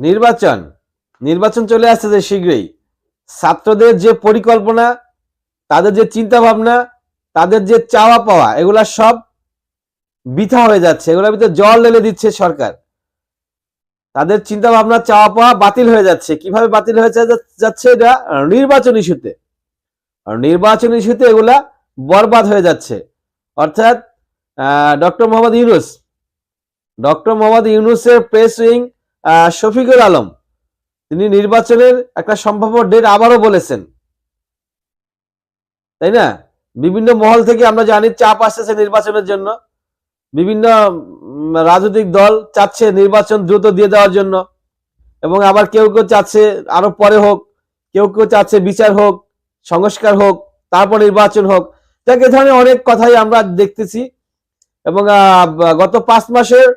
নির্বাচন। নির্বাচন চলে আসছে যে শীঘ্রই। ছাত্রদের যে পরিকল্পনা, তাদের যে চিন্তা ভাবনা তাদের যে চাওয়া পাওয়া, এগুলা সব বৃথা হয়ে যাচ্ছে। এগুলোর ভিতরে জল ঢেলে দিচ্ছে সরকার। তাদের চিন্তা ভাবনা চাওয়া পাওয়া বাতিল হয়ে যাচ্ছে। কীভাবে বাতিল হয়ে যাচ্ছে এটা? নির্বাচন ইস্যুতে। আর নির্বাচন ইস্যুতে এগুলা বরবাদ হয়ে যাচ্ছে। অর্থাৎ ডক্টর মোহাম্মদ ইউনুস, ডক্টর মোহাম্মদ ইউনুসের প্রেস উইং শফিকুল আলম, তিনি নির্বাচনের একটা সম্ভাব্য ডেট আবারও বলেছেন। তাই না? বিভিন্ন মহল থেকে আমরা জানি চাপ আসতেছে নির্বাচনের জন্য। বিভিন্ন রাজনৈতিক দল চাচ্ছে নির্বাচন দ্রুত দিয়ে দেওয়ার জন্য। এবং আবার কেউ কেউ চাচ্ছে আরও পরে হোক, কেউ কেউ চাচ্ছে বিচার হোক, সংস্কার হোক, তারপর নির্বাচন হোক। এ ধরনের অনেক কথাই আমরা দেখতেছি। এবং গত পাঁচ মাসের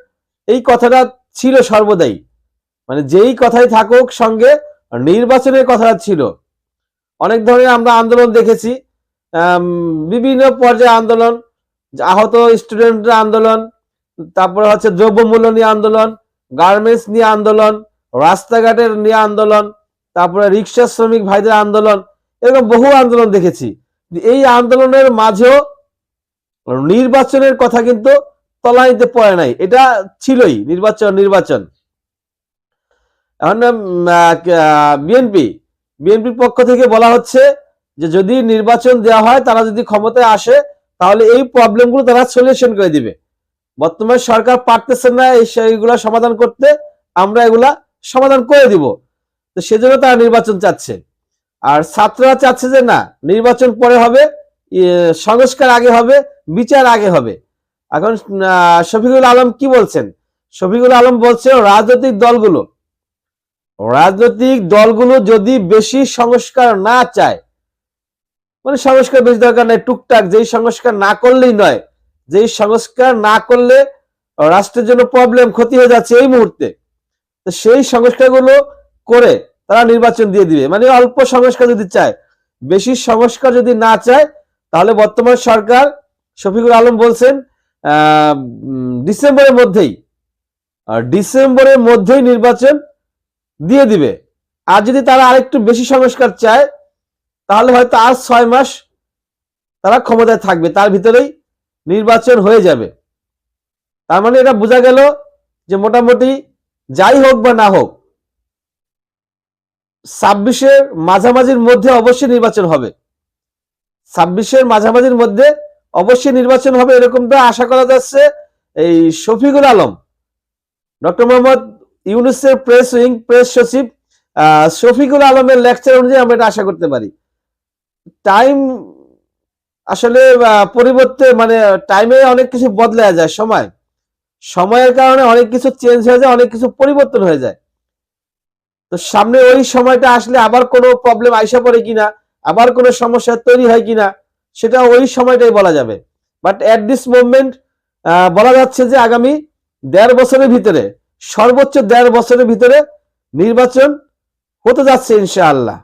এই কথাটা ছিল সর্বদাই। মানে যেই কথাই থাকুক সঙ্গে নির্বাচনের কথাটা ছিল। অনেক ধরনের আমরা আন্দোলন দেখেছি বিভিন্ন পর্যায়ে আন্দোলন, আহত স্টুডেন্টরা আন্দোলন, তারপরে হচ্ছে দ্রব্যমূল্য নিয়ে আন্দোলন গার্মেন্টস নিয়ে আন্দোলন, রাস্তাঘাটের নিয়ে আন্দোলন, তারপরে রিক্সা শ্রমিক ভাইদের আন্দোলন, এরকম বহু আন্দোলন দেখেছি। এই আন্দোলনের মাঝেও নির্বাচনের কথা কিন্তু তলানিতে পড়ে নাই। এটা ছিলই নির্বাচন নির্বাচন। এখন বিএনপি, বিএনপির পক্ষ থেকে বলা হচ্ছে যে যদি নির্বাচন দেওয়া হয়, তারা যদি ক্ষমতায় আসে, তাহলে এই প্রবলেমগুলো তারা সলিউশন করে দিবে। বর্তমান সরকার পারতেছে না এই সেইগুলা সমাধান করতে, আমরা এগুলা সমাধান করে দিব। তো সেজন্য তারা নির্বাচন চাচ্ছে। আর ছাত্ররা চাচ্ছে যে না, নির্বাচন পরে হবে সংস্কার আগে হবে, বিচার আগে হবে। এখন শফিকুল আলম কি বলছেন? শফিকুল আলম বলছে, রাজনৈতিক দলগুলো রাজনৈতিক দলগুলো যদি বেশি সংস্কার না চায় মানে সংস্কার বেশি দরকার নাই, টুকটাক যেই সংস্কার না করলেই নয়, যেই সংস্কার না করলে রাষ্ট্রের জন্য প্রবলেম ক্ষতি হয়ে যাচ্ছে এই মুহূর্তে, তো সেই সংস্কারগুলো করে তারা নির্বাচন দিয়ে দিবে। মানে অল্প সংস্কার যদি চায়, বেশি সংস্কার যদি না চায়, তাহলে বর্তমান সরকার শফিকুল আলম বলছেন ডিসেম্বরের মধ্যেই ডিসেম্বরের মধ্যেই নির্বাচন দিয়ে দিবে। আর যদি তারা আরেকটু বেশি সংস্কার চায়, তাহলে হয়তো আর ছয় মাস তারা ক্ষমতায় থাকবে। তার ভিতরেই নির্বাচন হয়ে যাবে। তার মানে এটা বোঝা গেল যে মোটামুটি যাই হোক বা না হোক, ছাব্বিশের মাঝামাঝির মধ্যে অবশ্যই নির্বাচন হবে। ছাব্বিশের মাঝামাঝির মধ্যে অবশ্যই নির্বাচন হবে এরকমটা আশা করা যাচ্ছে এই শফিকুল আলম, ডক্টর মোহাম্মদ ইউনুসের প্রেস উইং প্রেস সচিব শফিকুল আলমের লেকচার অনুযায়ী আমরা এটা আশা করতে পারি। টাইম আসলে পরিবর্তে মানে টাইমে অনেক কিছু বদলে যায়, সময়। সময়ের কারণে অনেক কিছু চেঞ্জ হয়ে যায়, অনেক কিছু পরিবর্তন হয়ে যায়। তো সামনে ওই সময়টা আসলে আবার কোনো প্রবলেম আইসা পড়ে কিনা, আবার কোনো সমস্যা তৈরি হয় কিনা, সেটা ওই সময়টাই বলা যাবে। বাট অ্যাট দিস মুভমেন্ট বলা যাচ্ছে যে আগামী দেড় বছরের ভিতরে সর্বোচ্চ দেড় বছরের ভিতরে নির্বাচন হতে যাচ্ছে ইনশাআল্লাহ।